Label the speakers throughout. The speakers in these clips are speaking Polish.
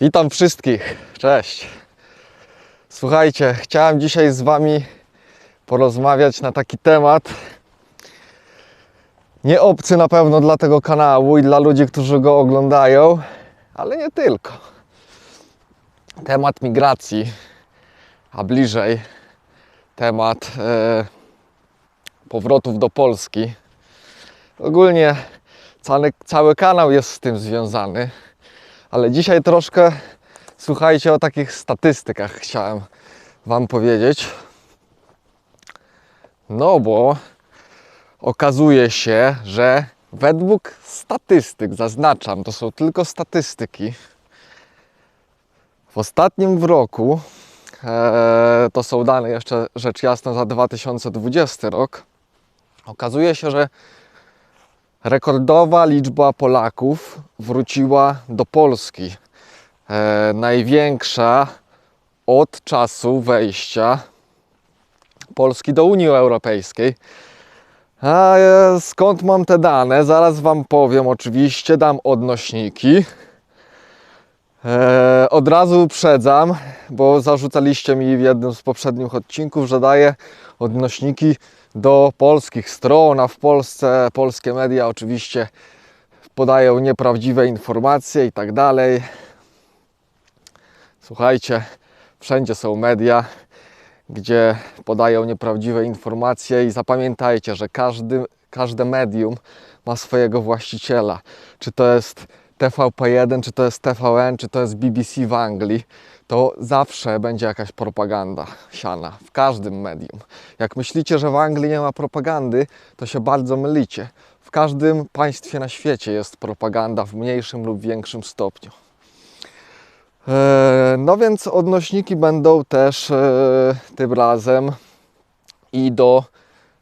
Speaker 1: Witam wszystkich. Cześć. Słuchajcie, chciałem dzisiaj z Wami porozmawiać na taki temat. Nie obcy na pewno dla tego kanału i dla ludzi, którzy go oglądają, ale nie tylko. Temat migracji, a bliżej temat e, powrotów do Polski. Ogólnie cały, cały kanał jest z tym związany, ale dzisiaj troszkę słuchajcie o takich statystykach chciałem Wam powiedzieć. No bo okazuje się, że według statystyk, zaznaczam, to są tylko statystyki, w ostatnim roku, e, to są dane jeszcze rzecz jasna za 2020 rok, okazuje się, że rekordowa liczba Polaków wróciła do Polski. E, największa od czasu wejścia Polski do Unii Europejskiej. A e, skąd mam te dane? Zaraz Wam powiem, oczywiście, dam odnośniki. E, od razu uprzedzam, bo zarzucaliście mi w jednym z poprzednich odcinków, że daję odnośniki do polskich stron, a w Polsce polskie media oczywiście podają nieprawdziwe informacje i tak dalej. Słuchajcie, wszędzie są media, gdzie podają nieprawdziwe informacje i zapamiętajcie, że każdy, każde medium ma swojego właściciela. Czy to jest TVP1, czy to jest TVN, czy to jest BBC w Anglii, to zawsze będzie jakaś propaganda siana w każdym medium. Jak myślicie, że w Anglii nie ma propagandy, to się bardzo mylicie. W każdym państwie na świecie jest propaganda w mniejszym lub większym stopniu. E, No więc odnośniki będą też e, tym razem i do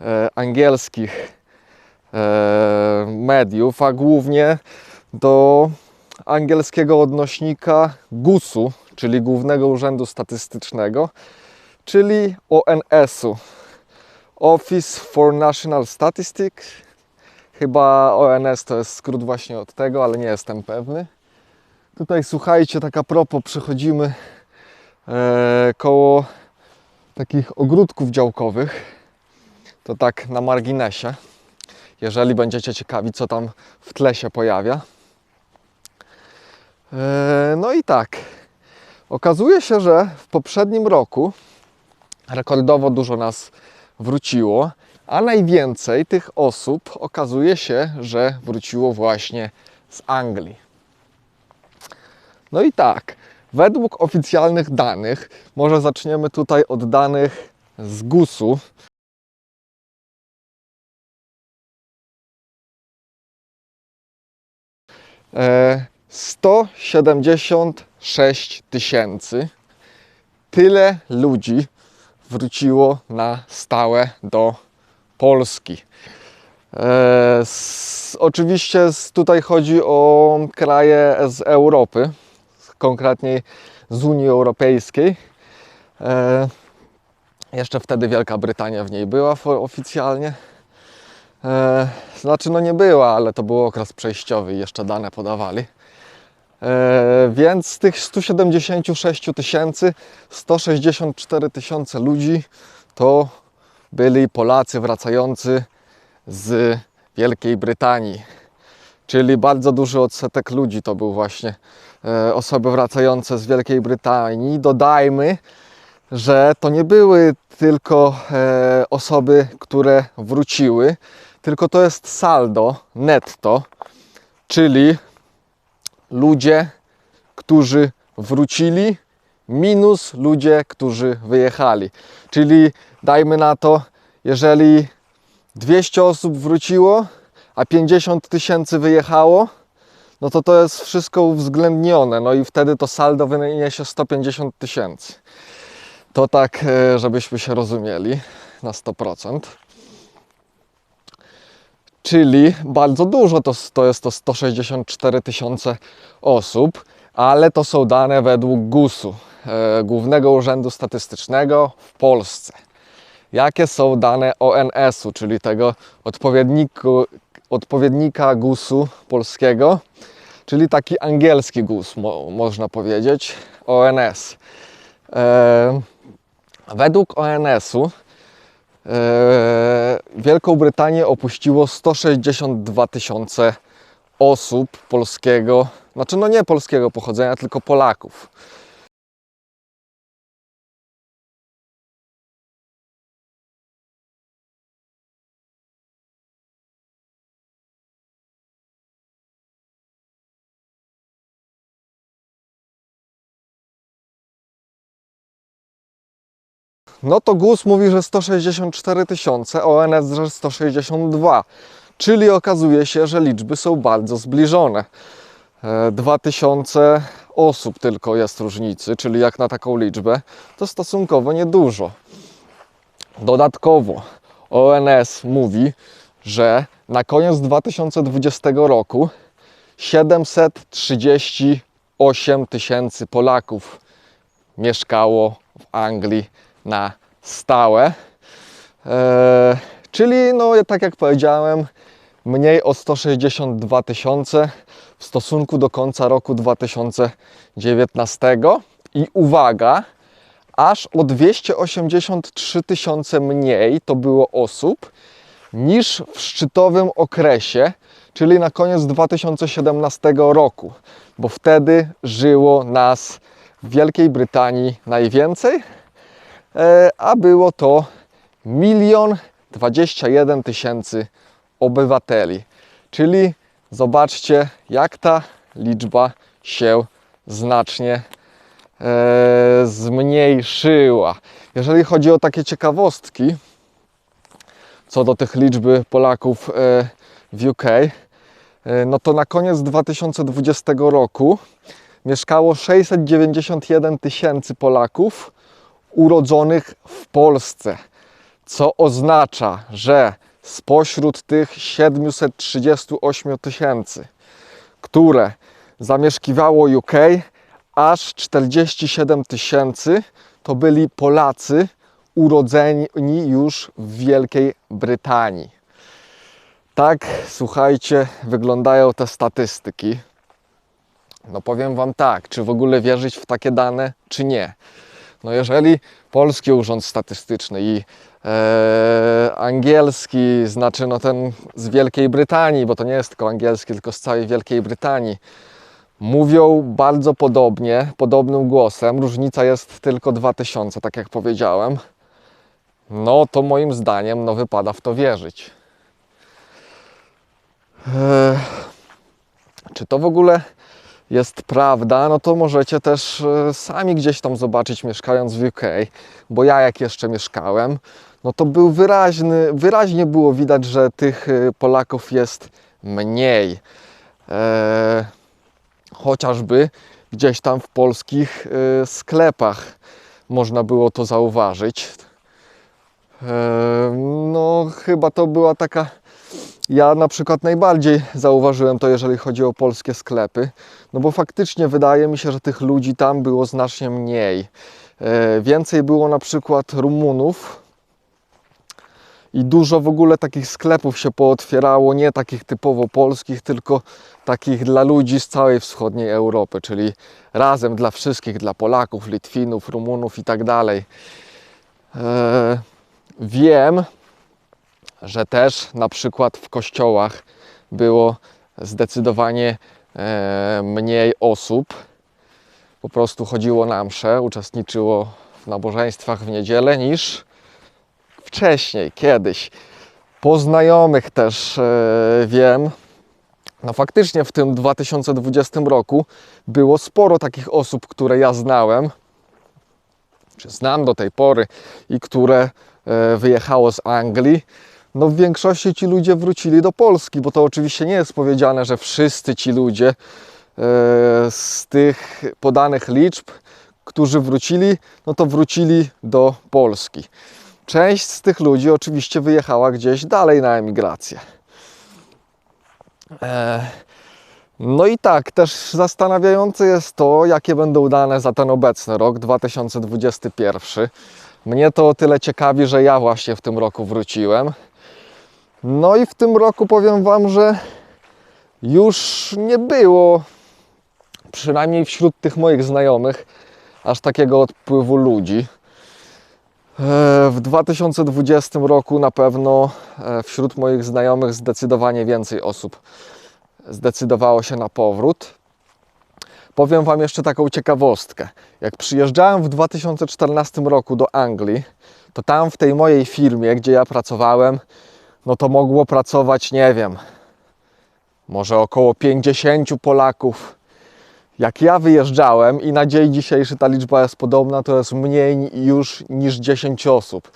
Speaker 1: e, angielskich mediów, a głównie do angielskiego odnośnika GUS-u, czyli Głównego Urzędu Statystycznego, czyli ONS-u. Office for National Statistics. Chyba ONS to jest skrót właśnie od tego, ale nie jestem pewny. Tutaj słuchajcie, taka propos, przechodzimy e, koło takich ogródków działkowych. To tak na marginesie, jeżeli będziecie ciekawi, co tam w tle się pojawia. E, no i tak, okazuje się, że w poprzednim roku rekordowo dużo nas wróciło, a najwięcej tych osób okazuje się, że wróciło właśnie z Anglii. No i tak, według oficjalnych danych, może zaczniemy tutaj od danych z GUS-u. E, 176 tysięcy. Tyle ludzi wróciło na stałe do Polski. E, s, oczywiście s, tutaj chodzi o kraje z Europy, konkretniej z Unii Europejskiej. E, jeszcze wtedy Wielka Brytania w niej była oficjalnie. E, znaczy, no nie była, ale to był okres przejściowy jeszcze dane podawali. E, więc z tych 176 tysięcy, 164 tysiące ludzi to byli Polacy wracający z Wielkiej Brytanii. Czyli bardzo duży odsetek ludzi to był właśnie e, osoby wracające z Wielkiej Brytanii. Dodajmy, że to nie były tylko e, osoby, które wróciły, tylko to jest saldo netto, czyli ludzie, którzy wrócili, minus ludzie, którzy wyjechali. Czyli dajmy na to, jeżeli 200 osób wróciło, a 50 tysięcy wyjechało, no to to jest wszystko uwzględnione. No i wtedy to saldo wyniesie 150 tysięcy. To tak, e, żebyśmy się rozumieli na 100%. Czyli bardzo dużo to, to jest to 164 tysiące osób, ale to są dane według GUS-u, e, Głównego Urzędu Statystycznego w Polsce. Jakie są dane ONS-u, czyli tego odpowiednika GUS-u polskiego, czyli taki angielski GUS, mo, można powiedzieć, ONS. E, według ONS-u Wielką Brytanię opuściło 162 tysiące osób polskiego, znaczy no nie polskiego pochodzenia, tylko Polaków. No to GUS mówi, że 164 tysiące, ONS, że 162. Czyli okazuje się, że liczby są bardzo zbliżone. E, 2000 osób tylko jest różnicy, czyli jak na taką liczbę, to stosunkowo niedużo. Dodatkowo ONS mówi, że na koniec 2020 roku 738 tysięcy Polaków mieszkało w Anglii na stałe. E, czyli, no, tak jak powiedziałem, mniej o 162 tysiące w stosunku do końca roku 2019. I uwaga, aż o 283 tysiące mniej to było osób niż w szczytowym okresie, czyli na koniec 2017 roku, bo wtedy żyło nas w Wielkiej Brytanii najwięcej, a było to milion 21 tysięcy obywateli. Czyli zobaczcie, jak ta liczba się znacznie e, zmniejszyła. Jeżeli chodzi o takie ciekawostki, co do tych liczby Polaków e, w UK, e, no to na koniec 2020 roku mieszkało 691 tysięcy Polaków urodzonych w Polsce, co oznacza, że spośród tych 738 tysięcy, które zamieszkiwało UK, aż 47 tysięcy to byli Polacy urodzeni już w Wielkiej Brytanii. Tak, słuchajcie, wyglądają te statystyki. No powiem Wam tak, czy w ogóle wierzyć w takie dane, czy nie. No jeżeli Polski Urząd Statystyczny i e, angielski, znaczy no ten z Wielkiej Brytanii, bo to nie jest tylko angielski, tylko z całej Wielkiej Brytanii, mówią bardzo podobnie, podobnym głosem, różnica jest tylko 2000, tak jak powiedziałem, no to moim zdaniem no wypada w to wierzyć. E, czy to w ogóle jest prawda, no to możecie też e, sami gdzieś tam zobaczyć, mieszkając w UK, bo ja jak jeszcze mieszkałem, no to był wyraźny, wyraźnie było widać, że tych e, Polaków jest mniej. E, chociażby gdzieś tam w polskich e, sklepach można było to zauważyć. E, no, chyba to była taka. Ja na przykład najbardziej zauważyłem to, jeżeli chodzi o polskie sklepy, no bo faktycznie wydaje mi się, że tych ludzi tam było znacznie mniej. E, Więcej było na przykład Rumunów i dużo w ogóle takich sklepów się pootwierało, nie takich typowo polskich, tylko takich dla ludzi z całej wschodniej Europy, czyli razem dla wszystkich, dla Polaków, Litwinów, Rumunów i tak dalej. E, Wiem, że też na przykład w kościołach było zdecydowanie e, mniej osób. Po prostu chodziło na msze, uczestniczyło w nabożeństwach w niedzielę niż wcześniej, kiedyś. Po znajomych też e, wiem, no faktycznie w tym 2020 roku było sporo takich osób, które ja znałem, czy znam do tej pory i które e, wyjechało z Anglii. No w większości ci ludzie wrócili do Polski, bo to oczywiście nie jest powiedziane, że wszyscy ci ludzie e, z tych podanych liczb, którzy wrócili, no to wrócili do Polski. Część z tych ludzi oczywiście wyjechała gdzieś dalej na emigrację. E, No i tak, też zastanawiające jest to, jakie będą dane za ten obecny rok 2021. Mnie to o tyle ciekawi, że ja właśnie w tym roku wróciłem. No i w tym roku powiem Wam, że już nie było przynajmniej wśród tych moich znajomych, aż takiego odpływu ludzi. E, W 2020 roku na pewno e, wśród moich znajomych zdecydowanie więcej osób zdecydowało się na powrót. Powiem Wam jeszcze taką ciekawostkę. Jak przyjeżdżałem w 2014 roku do Anglii, to tam w tej mojej firmie, gdzie ja pracowałem, no to mogło pracować, nie wiem, może około 50 Polaków. Jak ja wyjeżdżałem i na dzień dzisiejszy ta liczba jest podobna, to jest mniej już niż 10 osób.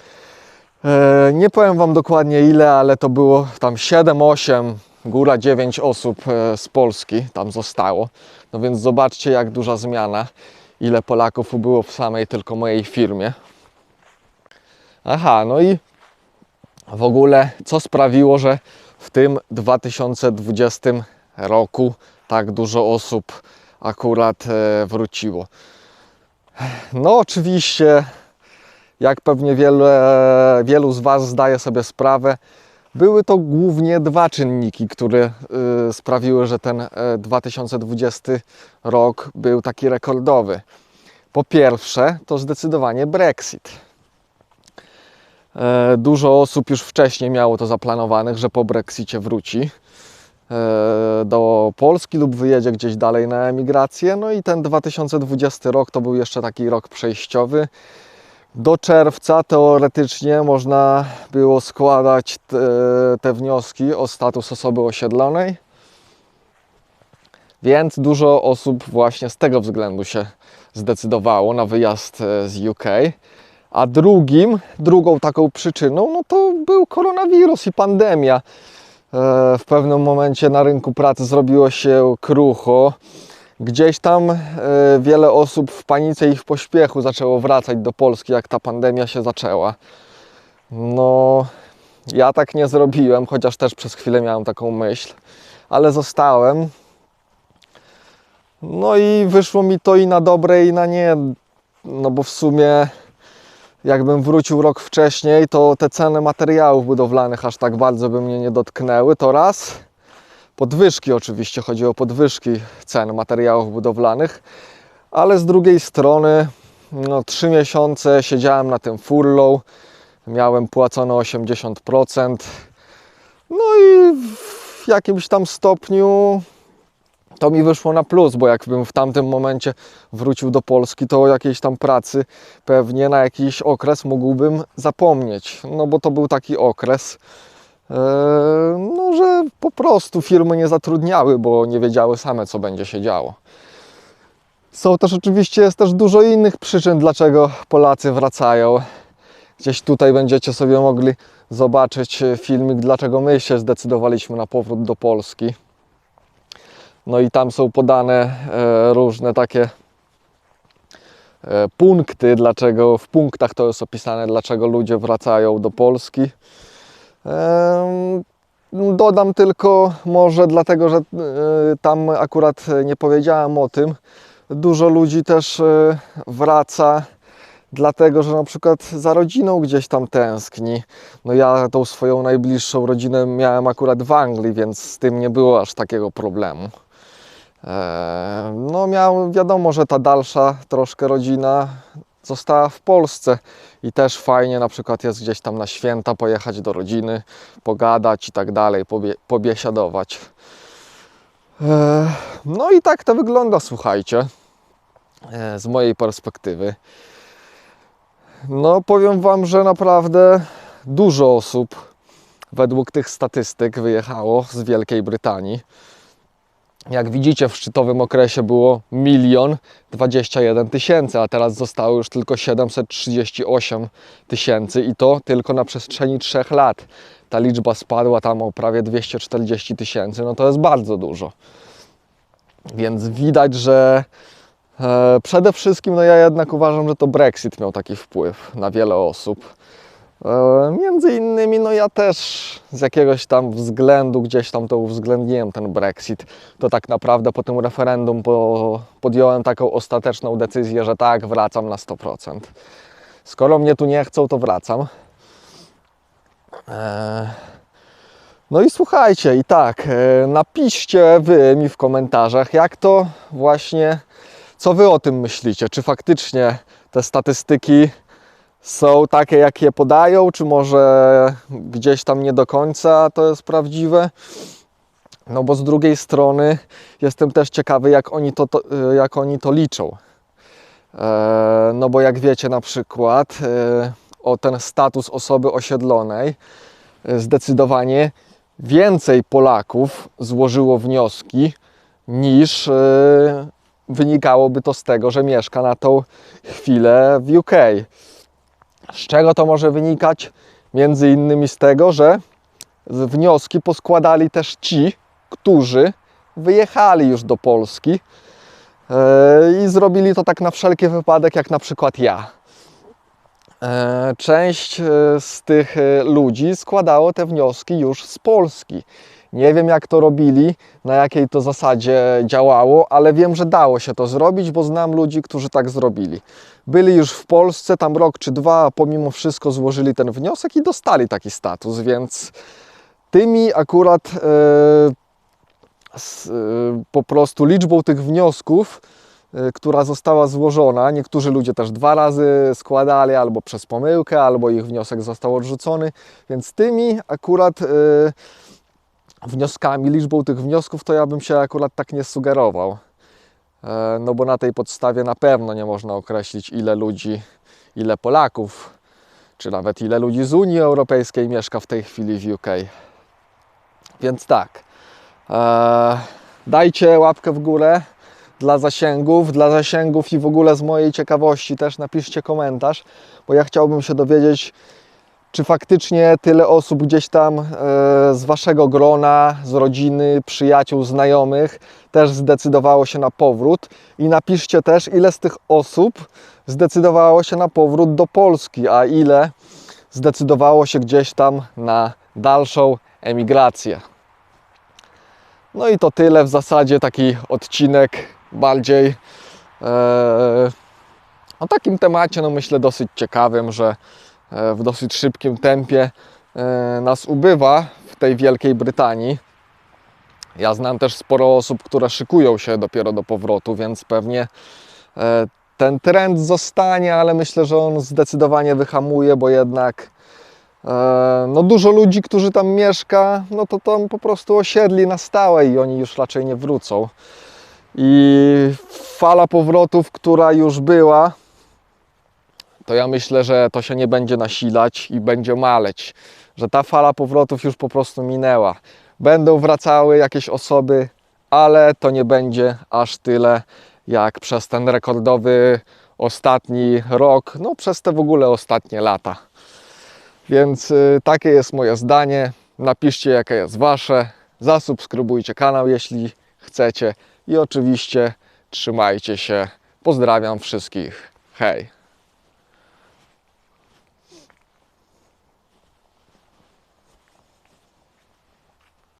Speaker 1: E, Nie powiem Wam dokładnie ile, ale to było tam 7, 8, góra 9 osób e, z Polski tam zostało. No więc zobaczcie, jak duża zmiana, ile Polaków było w samej tylko mojej firmie. Aha, no i w ogóle co sprawiło, że w tym 2020 roku tak dużo osób akurat e, wróciło. No oczywiście, jak pewnie wiele, wielu z Was zdaje sobie sprawę, były to głównie dwa czynniki, które y, sprawiły, że ten e, 2020 rok był taki rekordowy. Po pierwsze, to zdecydowanie Brexit. E, Dużo osób już wcześniej miało to zaplanowanych, że po Brexicie wróci e, do Polski lub wyjedzie gdzieś dalej na emigrację. No i ten 2020 rok to był jeszcze taki rok przejściowy. Do czerwca teoretycznie można było składać te, te wnioski o status osoby osiedlonej. Więc dużo osób właśnie z tego względu się zdecydowało na wyjazd e, z UK. A drugim, drugą taką przyczyną, no to był koronawirus i pandemia. E, W pewnym momencie na rynku pracy zrobiło się krucho. Gdzieś tam e, wiele osób w panice i w pośpiechu zaczęło wracać do Polski, jak ta pandemia się zaczęła. No, ja tak nie zrobiłem, chociaż też przez chwilę miałem taką myśl, ale zostałem. No i wyszło mi to i na dobre, i na nie. No bo w sumie jakbym wrócił rok wcześniej, to te ceny materiałów budowlanych aż tak bardzo by mnie nie dotknęły. To raz. Podwyżki oczywiście, chodzi o podwyżki cen materiałów budowlanych, ale z drugiej strony no, trzy miesiące siedziałem na tym furlough, miałem płacone 80%. No i w jakimś tam stopniu to mi wyszło na plus, bo jakbym w tamtym momencie wrócił do Polski, to o jakiejś tam pracy pewnie na jakiś okres mógłbym zapomnieć. No bo to był taki okres, e, no, że po prostu firmy nie zatrudniały, bo nie wiedziały same, co będzie się działo. Są też oczywiście, jest też dużo innych przyczyn, dlaczego Polacy wracają. Gdzieś tutaj będziecie sobie mogli zobaczyć filmik, dlaczego my się zdecydowaliśmy na powrót do Polski. No i tam są podane e, różne takie e, punkty, dlaczego w punktach to jest opisane, dlaczego ludzie wracają do Polski. Dodam tylko może dlatego, że e, tam akurat nie powiedziałem o tym. Dużo ludzi też wraca dlatego, że na przykład za rodziną gdzieś tam tęskni. No ja tą swoją najbliższą rodzinę miałem akurat w Anglii, więc z tym nie było aż takiego problemu. No miał, wiadomo, że ta dalsza troszkę rodzina została w Polsce i też fajnie na przykład jest gdzieś tam na święta pojechać do rodziny, pogadać i tak dalej, pobie, pobiesiadować. E, No i tak to wygląda, słuchajcie, e, z mojej perspektywy. No powiem Wam, że naprawdę dużo osób według tych statystyk wyjechało z Wielkiej Brytanii. Jak widzicie, w szczytowym okresie było milion 21 tysięcy, a teraz zostało już tylko 738 tysięcy i to tylko na przestrzeni 3 lat. Ta liczba spadła tam o prawie 240 tysięcy, no to jest bardzo dużo. Więc widać, że e, przede wszystkim, no ja jednak uważam, że to Brexit miał taki wpływ na wiele osób. E, Między innymi, no ja też z jakiegoś tam względu gdzieś tam to uwzględniłem ten Brexit. To tak naprawdę po tym referendum po, podjąłem taką ostateczną decyzję, że tak, wracam na 100%. Skoro mnie tu nie chcą, to wracam. E, No i słuchajcie, i tak, e, napiszcie wy mi w komentarzach, jak to właśnie, co wy o tym myślicie? Czy faktycznie te statystyki są takie, jak je podają, czy może gdzieś tam nie do końca to jest prawdziwe? No bo z drugiej strony jestem też ciekawy, jak oni to, to, e, jak oni to liczą. E, No bo jak wiecie na przykład e, o ten status osoby osiedlonej, e, zdecydowanie więcej Polaków złożyło wnioski niż wynikałoby to z tego, że mieszka na tą chwilę w UK. Z czego to może wynikać? Między innymi z tego, że wnioski poskładali też ci, którzy wyjechali już do Polski e, i zrobili to tak na wszelki wypadek, jak na przykład ja. E, Część e, z tych ludzi składało te wnioski już z Polski. Nie wiem, jak to robili, na jakiej to zasadzie działało, ale wiem, że dało się to zrobić, bo znam ludzi, którzy tak zrobili. Byli już w Polsce tam rok czy dwa, pomimo wszystko złożyli ten wniosek i dostali taki status, więc tymi akurat e, z, e, po prostu liczbą tych wniosków, e, która została złożona, niektórzy ludzie też dwa razy składali, albo przez pomyłkę, albo ich wniosek został odrzucony, więc tymi akurat e, wnioskami, liczbą tych wniosków, to ja bym się akurat tak nie sugerował. E, No bo na tej podstawie na pewno nie można określić, ile ludzi, ile Polaków, czy nawet ile ludzi z Unii Europejskiej mieszka w tej chwili w UK. Więc tak, e, dajcie łapkę w górę dla zasięgów, dla zasięgów i w ogóle z mojej ciekawości też napiszcie komentarz, bo ja chciałbym się dowiedzieć, czy faktycznie tyle osób gdzieś tam e, z waszego grona, z rodziny, przyjaciół, znajomych też zdecydowało się na powrót i napiszcie też, ile z tych osób zdecydowało się na powrót do Polski, a ile zdecydowało się gdzieś tam na dalszą emigrację. No i to tyle w zasadzie taki odcinek bardziej e, o takim temacie, no myślę dosyć ciekawym, że w dosyć szybkim tempie e, nas ubywa w tej Wielkiej Brytanii. Ja znam też sporo osób, które szykują się dopiero do powrotu, więc pewnie e, ten trend zostanie, ale myślę, że on zdecydowanie wyhamuje, bo jednak e, no dużo ludzi, którzy tam mieszka, no to tam po prostu osiedli na stałe i oni już raczej nie wrócą. I fala powrotów, która już była, to ja myślę, że to się nie będzie nasilać i będzie maleć, że ta fala powrotów już po prostu minęła. Będą wracały jakieś osoby, ale to nie będzie aż tyle jak przez ten rekordowy ostatni rok, no przez te w ogóle ostatnie lata. Więc y, takie jest moje zdanie. Napiszcie, jakie jest wasze. Zasubskrybujcie kanał, jeśli chcecie. I oczywiście trzymajcie się. Pozdrawiam wszystkich. Hej.